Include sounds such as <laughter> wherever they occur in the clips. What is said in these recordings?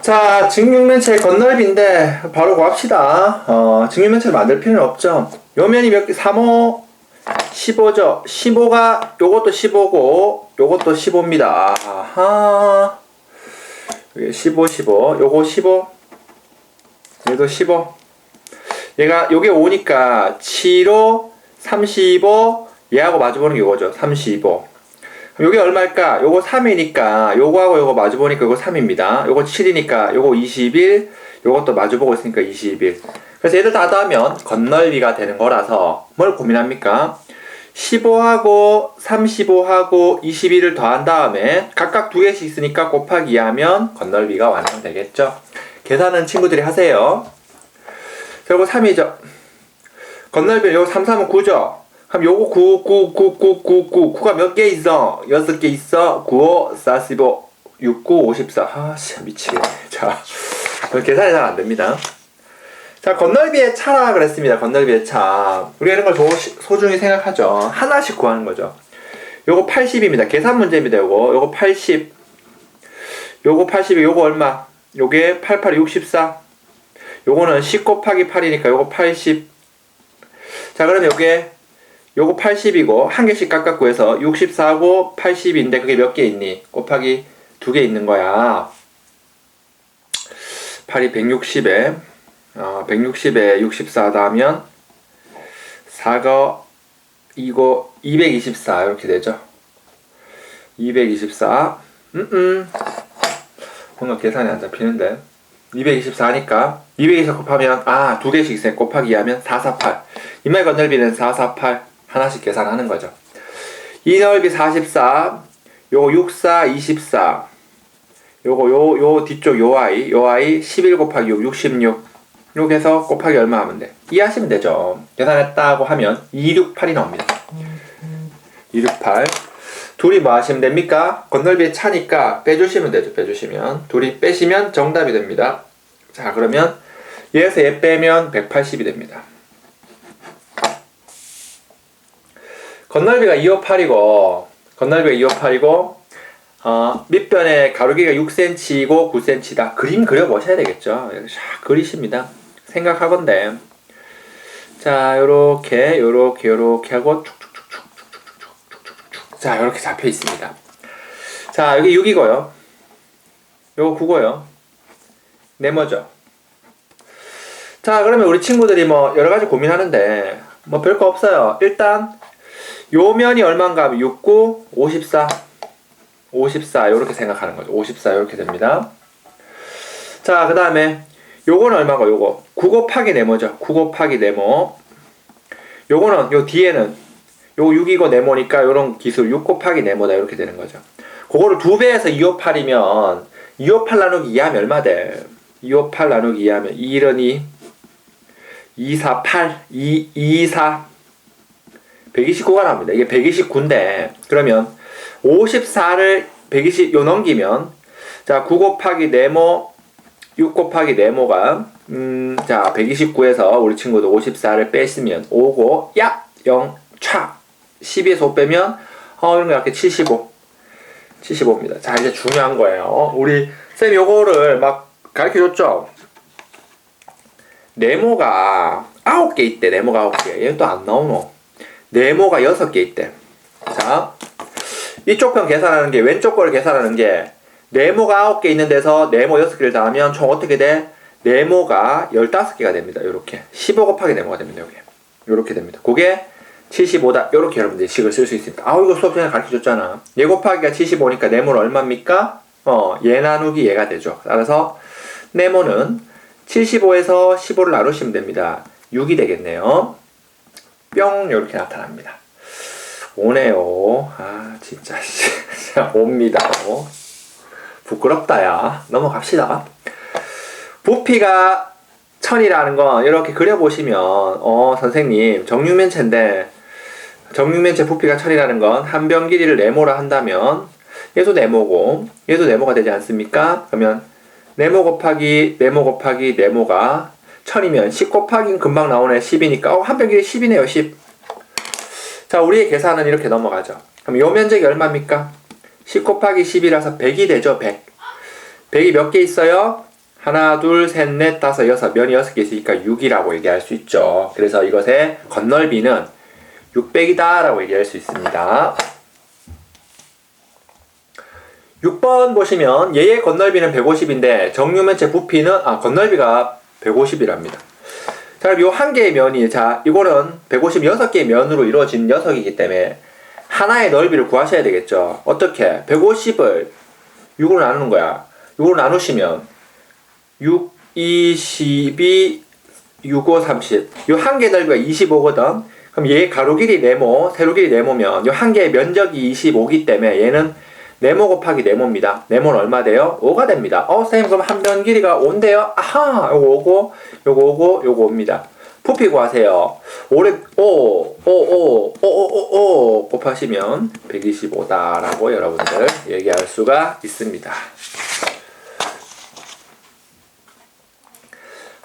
자, 직육면체 건널비인데 바로 구합시다. 어, 직육면체를 만들 필요는 없죠. 요 면이 몇 개? 3호 15죠. 15가 요것도 15고 요것도 15입니다. 아하. 여기 15, 15. 요거 15. 얘도 15. 얘가 요게 5니까 7호 35 얘하고 마주 보는 게 이거죠. 35. 요게 얼마일까? 요거 3이니까 요거하고 요거 마주 보니까 요거 3입니다. 요거 7이니까 요거 21. 요것도 마주 보고 있으니까 21. 그래서 얘들 다 더하면 건널비가 되는 거라서 뭘 고민합니까? 15하고 35하고 21을 더한 다음에 각각 두 개씩 있으니까 곱하기 2하면 건널비가 완성되겠죠. 계산은 친구들이 하세요. 그리고 3이죠. 건널비 요거 3, 3은 9죠. 그럼 요거 9, 9, 9, 9, 9, 9. 9가 몇 개 있어? 6개 있어. 9, 5, 45, 6, 9, 54. 아, 씨, 미치겠네. 자, 계산이 잘 안 됩니다. 자, 건널비의 차라 그랬습니다. 건널비의 차. 우리가 이런 걸 조- 소중히 생각하죠. 하나씩 구하는 거죠. 요거 80입니다. 계산 문제입니다. 요거. 요거 80. 요거 80이 요거 얼마? 요게 88, 64. 요거는 10 곱하기 8이니까 요거 80. 자, 그러면 요게 요거 80이고 한 개씩 깎아 구해서 64고 80인데 그게 몇 개 있니? 곱하기 두 개 있는 거야. 8이 160에 어, 160에 64 더하면 4가 이거 224 이렇게 되죠. 224. 음음. 뭔가 계산이 안 잡히는데. 224니까 220 곱하면 아 두 개씩 있어요. 곱하기 하면 448. 이말 건널비는 448 하나씩 계산하는 거죠. 이 넓이 44. 요거 64 24. 요거 요 요 뒤쪽 요 아이 요 아이 11 곱하기 6 66. 이렇게 해서 곱하기 얼마 하면 돼? 이해하시면 되죠. 계산했다고 하면 268이 나옵니다. 268. 둘이 뭐 하시면 됩니까? 건널비의 차니까 빼주시면 되죠. 빼주시면. 둘이 빼시면 정답이 됩니다. 자, 그러면 얘에서 얘 빼면 180이 됩니다. 건널비가 258이고, 건널비가 258이고, 어, 밑변에 가로기가 6cm이고 9cm다. 그림 그려보셔야 되겠죠. 샥 그리십니다. 생각하건데. 자, 요렇게, 요렇게, 요렇게 하고 쭉쭉쭉쭉쭉쭉쭉쭉쭉. 자, 요렇게 잡혀 있습니다. 자, 여기 6이고요. 요거 9고요. 네모죠. 자, 그러면 우리 친구들이 뭐 여러 가지 고민하는데 뭐 별거 없어요. 일단 요 면이 얼마인가 하면 69, 54, 54 이렇게 생각하는 거죠. 54 이렇게 됩니다. 자, 그 다음에 요거는 얼마고 요거 9 곱하기 네모죠. 9 곱하기 네모. 요거는 요 뒤에는 요 6이고 네모니까 요런 기술 6 곱하기 네모다 이렇게 되는 거죠. 그거를 두 배에서 258이면 258 나누기 2하면 얼마 돼? 258 나누기 2하면 2 1은 2 2 4 8 2 2 4 129가 나옵니다. 이게 129인데 그러면 54를 120 요 넘기면 자 9 곱하기 네모 6 곱하기 네모가 음, 자 129에서 우리 친구도 54를 뺐으면 5고 야 0 차 12에서 5 빼면 어 이런 거 이렇게 75 75입니다. 자 이제 중요한 거예요. 우리 쌤 요거를 막 가르쳐 줬죠. 네모가 9개 있대. 네모가 9개. 얘또안 나오노. 네모가 6개 있대. 자, 이쪽 편 계산하는 게 왼쪽 거를 계산하는 게 네모가 9개 있는 데서 네모 6개를 더하면 총 어떻게 돼? 네모가 15개가 됩니다. 요렇게. 15 곱하기 네모가 됩니다. 여기. 요렇게 됩니다. 그게 75다. 요렇게 여러분들이 식을 쓸 수 있습니다. 아우 이거 수업 전에 가르쳐 줬잖아. 얘 곱하기가 75니까 네모는 얼마입니까? 어, 얘 나누기 얘가 되죠. 따라서 네모는 75에서 15를 나누시면 됩니다. 6이 되겠네요. 뿅 이렇게 나타납니다. 오네요. 아 진짜 <laughs> 옵니다. 어. 부끄럽다 야. 넘어갑시다. 부피가 천이라는 건 이렇게 그려보시면 어 선생님 정육면체인데 정육면체 부피가 천이라는 건한변 길이를 네모라 한다면 얘도 네모고 얘도 네모가 되지 않습니까? 그러면 네모 곱하기 네모 곱하기 네모가 천이면 10 곱하기 금방 나오네 10이니까 어, 한변 길이 10이네요 10. 자 우리의 계산은 이렇게 넘어가죠. 그럼 요 면적이 얼마입니까? 10 곱하기 10이라서 100이 되죠 100. 100이 몇 개 있어요? 하나, 둘, 셋, 넷, 다섯, 여섯, 면이 여섯 개 있으니까 6이라고 얘기할 수 있죠. 그래서 이것의 건널비는 600이다라고 얘기할 수 있습니다. 6번 보시면 얘의 건널비는 150인데 정육면체 부피는 아 건널비가 150이랍니다. 자, 그럼 요한 개의 면이 자, 이거는 156개의 면으로 이루어진 녀석이기 때문에 하나의 넓이를 구하셔야 되겠죠. 어떻게? 150을 6으로 나누는 거야. 6으로 나누시면 6, 22, 6, 5, 30. 요 한 개 넓이가 25거든. 그럼 얘 가로 길이 네모, 세로 길이 네모면 요 한 개의 면적이 25기 때문에 얘는 네모 곱하기 네모입니다. 네모는 얼마 돼요? 5가 됩니다. 어, 선생님 그럼 한 변 길이가 5인데요? 아하! 요거 5고, 요거 5고, 요거 5입니다. 부피 구하세요. 5를, 5, 5, 5, 5, 5, 5, 5 곱하시면 125다라고 여러분들 얘기할 수가 있습니다.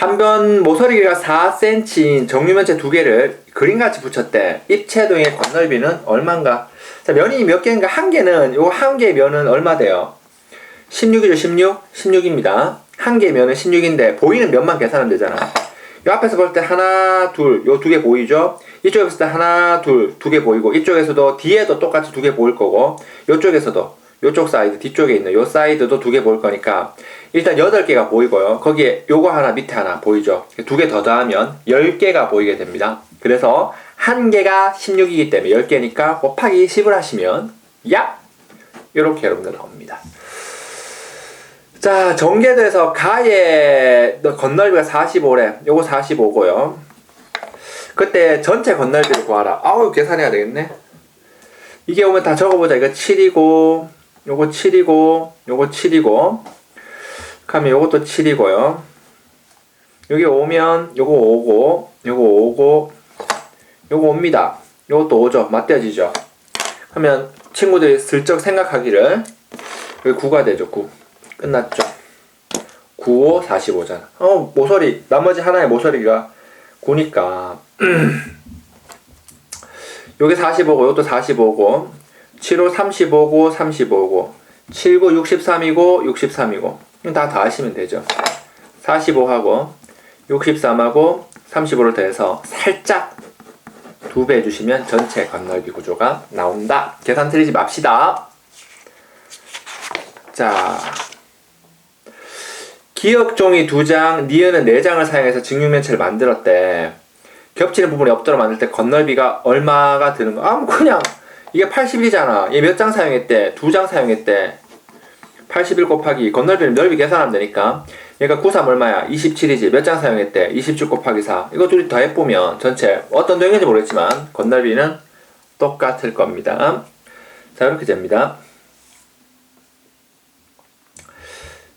한 변 모서리 길이가 4cm인 정류면체 두 개를 그림같이 붙였대. 입체동의 건널비는 얼마인가? 자, 면이 몇 개인가? 한 개는, 요 한 개의 면은 얼마 돼요? 16이죠, 16? 16입니다. 한 개의 면은 16인데, 보이는 면만 계산하면 되잖아. 요 앞에서 볼 때 하나, 둘, 요 두 개 보이죠? 이쪽에 봤을 때 하나, 둘, 두 개 보이고, 이쪽에서도 뒤에도 똑같이 두 개 보일 거고, 요쪽에서도, 요쪽 사이드, 뒤쪽에 있는 요 사이드도 두 개 보일 거니까, 일단 8개가 보이고요. 거기에 요거 하나, 밑에 하나 보이죠? 두 개 더 더하면 10개가 보이게 됩니다. 그래서 한 개가 16이기 때문에 10개니까 곱하기 10을 하시면 야! 이렇게 여러분들 나옵니다. 자, 전개돼서 가의 건널비가 45래. 요거 45고요. 그때 전체 건널비를 구하라. 아우, 계산해야 되겠네. 이게 오면 다 적어보자. 이거 7이고, 요거 7이고, 요거 7이고, 그러면 요것도 7이고요. 여기 오면 요거 5고, 요거 5고, 요거 옵니다. 요것도 5죠. 맞대지죠. 하면 친구들이 슬쩍 생각하기를 여기 9가 되죠. 9. 끝났죠. 9, 5, 45잖아. 어, 모서리. 나머지 하나의 모서리가 9니까. <clears throat> 요게 45고, 요것도 45고, 7, 5, 35고, 35고, 7, 9, 63이고, 63이고. 이건 다 더하시면 되죠. 45하고, 63하고, 35를 더해서 살짝 두 배 해주시면 전체 건널비 구조가 나온다. 계산 틀리지 맙시다. 자, 기억 종이 두 장, 니은은 네 장을 사용해서 직육면체를 만들었대. 겹치는 부분이 없도록 만들 때 건널비가 얼마가 드는 거? 아, 뭐 그냥 이게 80이잖아. 얘 몇 장 사용했대? 두 장 사용했대. 81 곱하기 건널비는 넓이 계산하면 되니까 얘가 93 얼마야? 27이지. 몇 장 사용했대? 27 곱하기 4. 이거 둘이 더해보면 전체 어떤 도형인지 모르겠지만 건널비는 똑같을 겁니다. 자 이렇게 됩니다.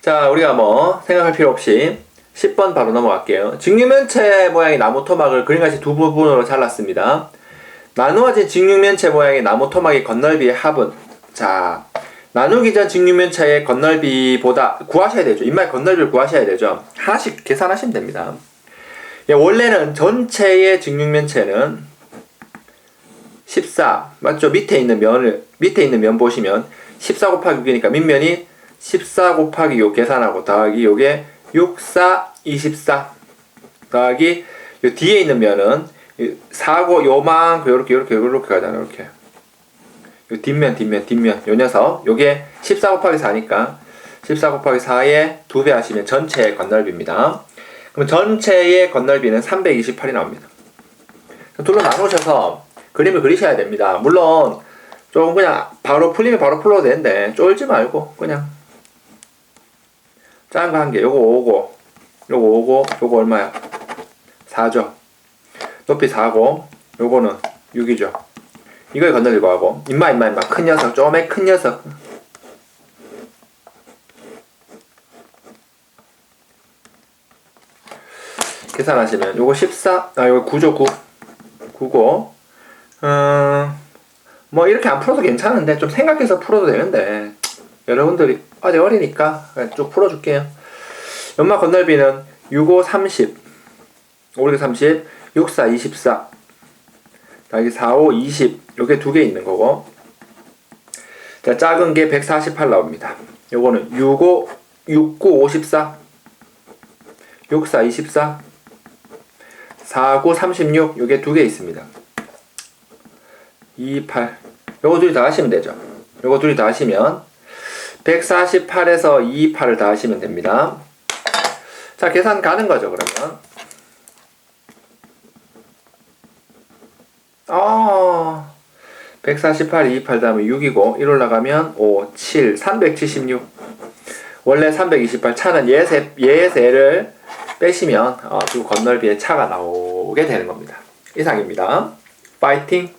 자 우리가 뭐 생각할 필요 없이 10번 바로 넘어갈게요. 직육면체 모양의 나무 토막을 그림같이 두 부분으로 잘랐습니다. 나누어진 직육면체 모양의 나무 토막의 건널비의 합은 자 나누기 전 직육면체의 건널비보다 구하셔야 되죠. 인마의 건널비를 구하셔야 되죠. 하나씩 계산하시면 됩니다. 예, 원래는 전체의 직육면체는 14 맞죠? 밑에 있는 면을 밑에 있는 면 보시면 14 곱하기 6이니까 밑면이 14 곱하기 요 계산하고 더하기 요게 6, 4, 24 더하기 요 뒤에 있는 면은 4고 요만큼 요렇게 요렇게 요렇게 가잖아요. 이렇게 요 뒷면 뒷면 뒷면 요 녀석 요게 14 곱하기 4니까 14 곱하기 4에 2배 하시면 전체의 건널비입니다. 그럼 전체의 건널비는 328이 나옵니다. 둘로 나누셔서 그림을 그리셔야 됩니다. 물론 조금 그냥 바로 풀리면 바로 풀어도 되는데 쫄지 말고 그냥 작은 거 한 개, 요거 5고, 요거 5고, 요거 얼마야? 4죠. 높이 4고, 요거는 6이죠. 이걸 건너리고 하고, 임마, 임마, 임마. 큰 녀석, 쪼매 큰 녀석. 계산하시면, 요거 14, 아, 요거 9죠, 9. 9고, 음, 뭐, 이렇게 안 풀어도 괜찮은데, 좀 생각해서 풀어도 되는데, 여러분들이 아직 어리니까 쭉 풀어줄게요. 연마 건널비는 65, 30, 5, 6, 30, 6, 4, 24, 여기 4, 5, 20, 요게 두 개 있는 거고, 자, 작은 게 148 나옵니다. 요거는 6, 5, 6, 9, 54. 6, 4, 24. 4, 9, 36. 요게 두 개 있습니다. 2, 8. 요거 둘이 다 하시면 되죠. 요거 둘이 다 하시면 148에서 2, 8을 다 하시면 됩니다. 자, 계산 가는 거죠, 그러면. 아, 148, 28 다음에 6이고 1 올라가면 5, 7, 376. 원래 328 차는 예세, 예세를 빼시면 어, 두 건널비의 차가 나오게 되는 겁니다. 이상입니다. 파이팅!